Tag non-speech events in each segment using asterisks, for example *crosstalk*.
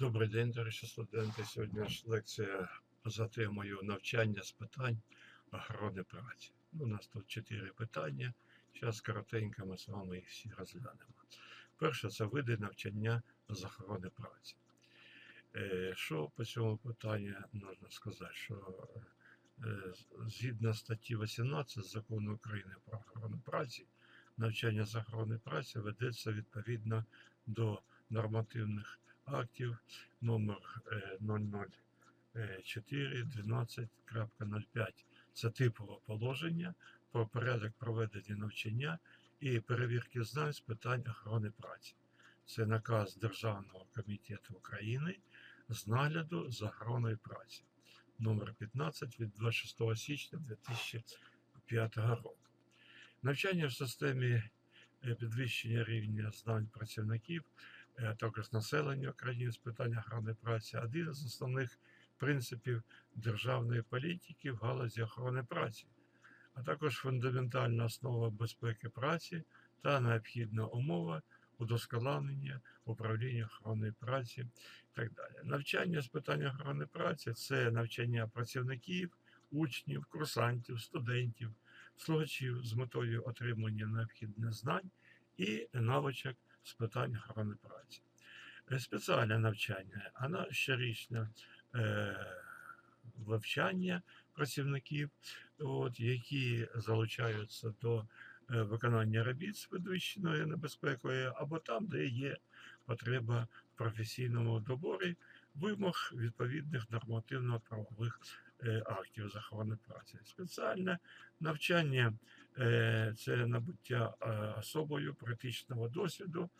Добрий день, дорогі студенти. Сьогодні ж лекція за темою навчання з питань охорони праці. Ну, У нас тут чотири питання. Зараз коротенько ми з вами їх всі розглянемо. Перше це види навчання з охорони праці. Е, Що по цьому питанню можна сказати? Що е, згідно статті 18 закону України про охорону праці, навчання з охорони праці ведеться відповідно до нормативних актів номер е, 004 12.05. Це типове положення про порядок проведення навчання і перевірки знань з питань охорони праці. Це наказ Державного комітету України з нагляду за охороною праці номер 15 від 26 січня 2005 року. Навчання в системі е, підвищення рівня знань працівників е, також населення України з питань охорони праці один з основних принципів державної політики в галузі охорони праці, а також фундаментальна основа безпеки праці та необхідна умова удосконалення управління охороною праці і так далі. Навчання з питань охорони праці це навчання працівників, учнів, курсантів, студентів, слухачів з метою отримання необхідних знань і навичок з питань охорони праці. Е, Спеціальне навчання, воно щорічне е, вивчання працівників, от, які залучаються до е, виконання робіт з підвищеною небезпекою, або там, де є потреба в професійному доборі вимог відповідних нормативно-правових актів з праці. Спеціальне навчання е, це набуття е, особою практичного досвіду,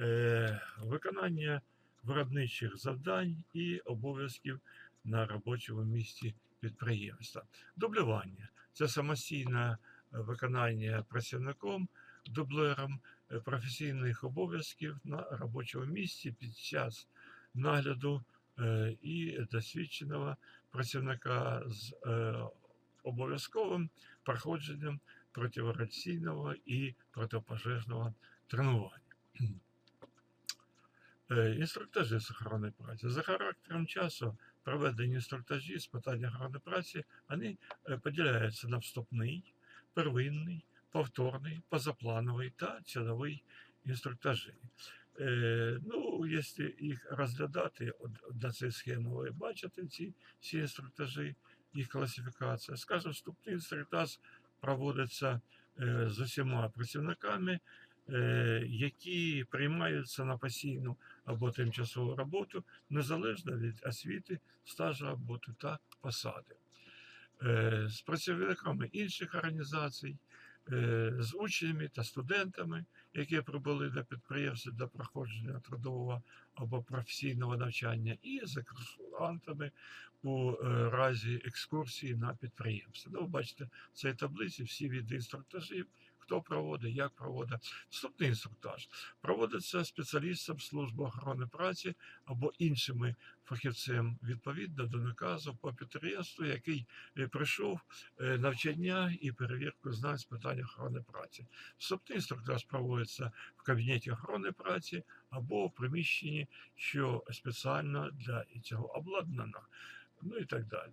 е, виконання виробничих завдань і обов'язків на робочому місці підприємства. Дублювання це самостійне виконання працівником, дублером е, професійних обов'язків на робочому місці під час нагляду е, і досвідченого працівника з е, обов'язковим проходженням противораційного і протипожежного тренування. *clears throat* Е, Інструктажі з охорони праці. За характером часу проведені інструктажі з питань охорони праці вони е, поділяються на вступний, первинний, повторний, позаплановий та ціновий інструктажі. Е, ну, якщо їх розглядати, на цій схемі ви бачите ці всі інструктажі, їх класифікація. Скажімо, вступний інструктаж проводиться е, з усіма працівниками, е, які приймаються на постійну або тимчасову роботу незалежно від освіти, стажу роботи та посади. З працівниками інших організацій, з учнями та студентами, які прибули до підприємства для проходження трудового або професійного навчання, і з екскурсантами у е, разі екскурсії на підприємство. Ну, бачите, в цій таблиці всі від інструктажів, хто проводить, як проводить. Вступний інструктаж проводиться спеціалістом служби охорони праці або іншими фахівцем відповідно до наказу по підприємству, який е, пройшов е, навчання і перевірку знань з питань охорони праці. Вступний інструктаж проводиться в кабінеті охорони праці або в приміщенні, що спеціально для цього обладнано, ну і так далі.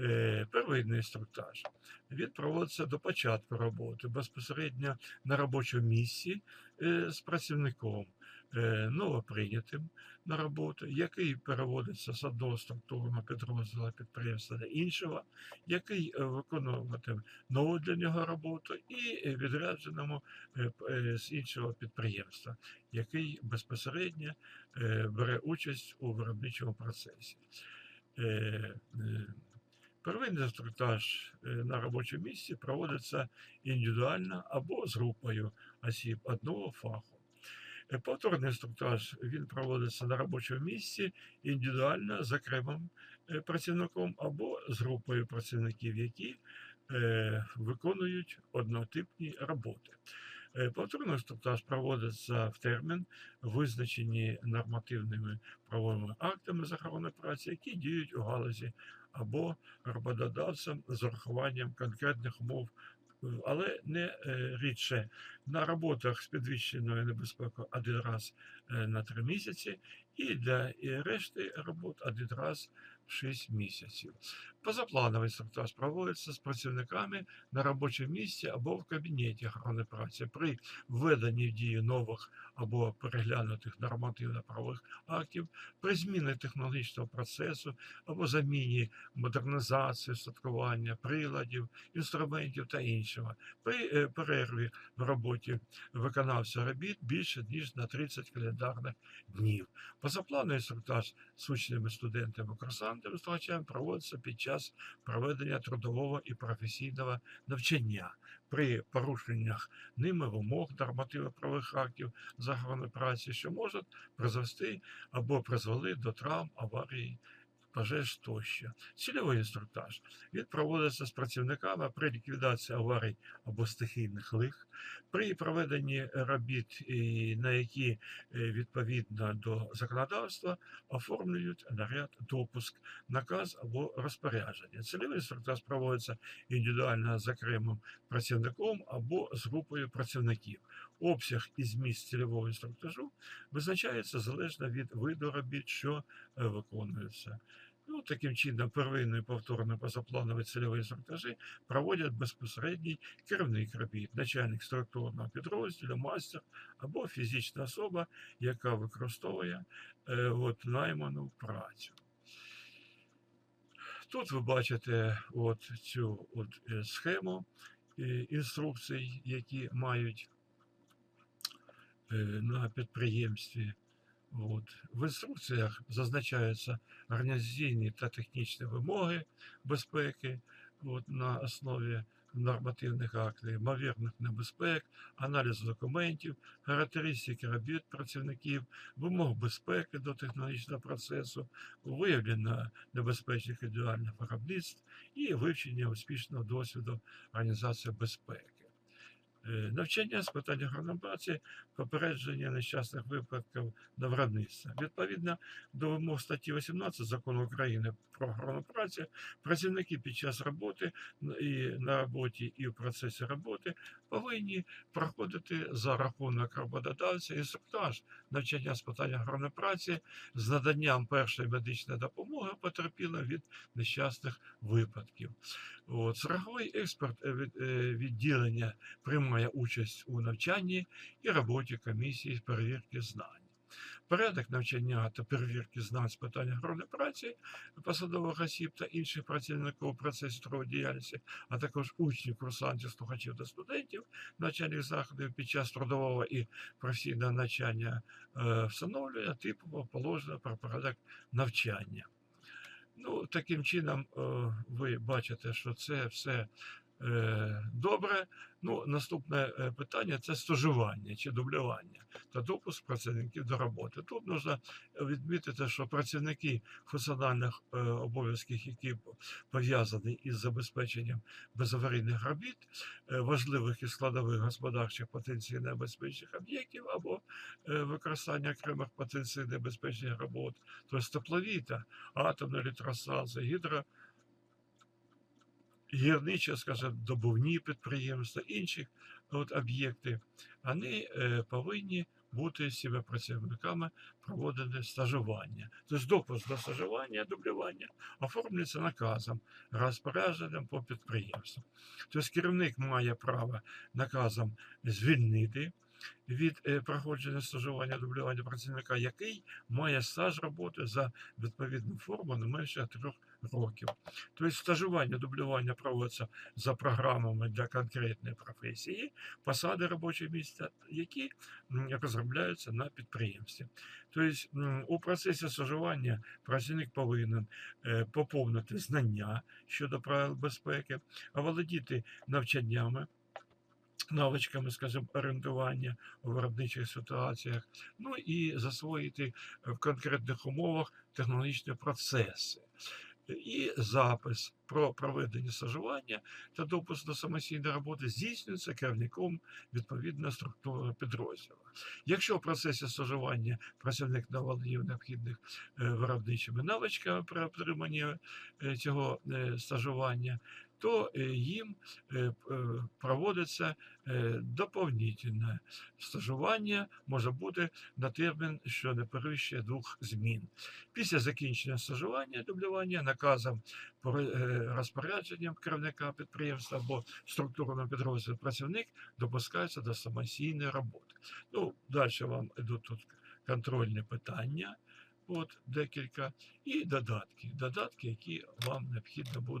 Е, Первинний інструктаж він проводиться до початку роботи безпосередньо на робочому місці е, з працівником е, новоприйнятим на роботу, який переводиться з одного структурного підрозділу підприємства до іншого, який виконуватиме нову для нього роботу, і відрядженому з іншого підприємства, який безпосередньо бере участь у виробничому процесі. Первинний інструктаж е, на робочому місці проводиться індивідуально або з групою осіб одного фаху. Е, Повторний інструктаж він проводиться на робочому місці індивідуально з окремим е, працівником або з групою працівників, які виконують однотипні роботи. Повторний інструктаж проводиться в термін, визначені нормативними правовими актами з охорони праці, які діють у галузі або роботодавцем з урахуванням конкретних умов, е, але не е, рідше на роботах з підвищеною небезпекою один раз е, на три місяці і для решти робот один раз в шість місяців. Позаплановий інструктаж проводиться з працівниками на робочому місці або в кабінеті охорони праці при введенні в дію нових або переглянутих нормативно-правових актів, при зміні технологічного процесу або заміні модернізації, устаткування, приладів, інструментів та іншого, при е, перерві в роботі виконавця робіт більше ніж на 30 календарних днів. Позаплановий інструктаж з учнями, студентами, курсантами, слухачами проводиться під час проведення трудового і професійного навчання при порушеннях ними вимог нормативно-правових актів захорони праці, що можуть призвести або призвели до травм, аварії. Пожеж тощо. Цільовий інструктаж. Він проводиться з працівниками при ліквідації аварій або стихійних лих, при проведенні робіт, на які е, відповідно до законодавства оформлюють наряд допуск, наказ або розпорядження. Цільовий інструктаж проводиться індивідуально з окремим працівником або з групою працівників. Обсяг і зміст цільового інструктажу визначається залежно від виду робіт, що е, виконуються. Ну, таким чином, первинний повторний позаплановий цільовий інструктажі проводять безпосередній керівник робіт, начальник структурного підрозділу, мастер або фізична особа, яка використовує е, от, найману працю. Тут ви бачите от цю от, е, схему е, інструкцій, які мають на підприємстві. От. В інструкціях зазначаються організаційні та технічні вимоги безпеки от, на основі нормативних актів, ймовірних небезпек, аналіз документів, характеристики робіт працівників, вимог безпеки до технологічного процесу, виявлення небезпечних індивідуальних виробництв і вивчення успішного досвіду організації безпеки. Е, Навчання з питань охорони попередження нещасних випадків на виробництві. Відповідно до вимог статті 18 закону України про охорону праці, працівники під час роботи і на роботі і в процесі роботи повинні проходити за рахунок роботодавця інструктаж навчання з питань охорони з наданням першої медичної допомоги потерпілим від нещасних випадків. От, страховий експерт е, е, відділення приймає участь у навчанні і роботі комісії з перевірки знань. Порядок навчання та перевірки знань з питань охорони праці посадових осіб та інших працівників у процесі трудової діяльності, а також учнів, курсантів, слухачів та студентів навчальних заходів під час трудового і професійного навчання е, встановлює типово положення про порядок навчання. Ну, таким чином, е, ви бачите, що це все добре. Ну, наступне е, питання це стажування чи дублювання та допуск працівників до роботи. Тут можна відмітити, що працівники функціональних е, обов'язків, які пов'язані із забезпеченням безаварійних робіт, е, важливих і складових господарчих потенційно небезпечних об'єктів або е, використання окремих потенційно небезпечних робот, тобто теплові атомна електростанція, гідро гірничі, скажімо, добувні підприємства, інші от, об'єкти, вони е, повинні бути цими працівниками проводити стажування. Тобто допуск до стажування, дублювання оформлюється наказом, розпорядженням по підприємству. Тобто керівник має право наказом звільнити від е, проходження стажування дублювання працівника, який має стаж роботи за відповідну форму не менше трьох років. Тобто стажування, дублювання проводиться за програмами для конкретної професії, посади робочого місця, які розробляються на підприємстві. Тобто у процесі стажування працівник повинен е, поповнити знання щодо правил безпеки, оволодіти навчаннями. Навичками, скажімо, орієнтування у виробничих ситуаціях, ну і засвоїти в конкретних умовах технологічні процеси і запис про проведення стажування та допуск до самостійної роботи здійснюється керівником відповідної структури підрозділу. Якщо в процесі стажування працівник наволодів необхідних е, виробничими навичками при отриманні е, цього е, стажування, то е, їм е, е, проводиться доповнительне стажування, може бути на термін, що не перевищує двох змін. Після закінчення стажування дублювання наказом розпорядженням керівника підприємства або структурного підрозділу працівник допускається до самостійної роботи. Ну, далі вам йдуть тут контрольні питання, от декілька, і додатки. Додатки, які вам необхідно буде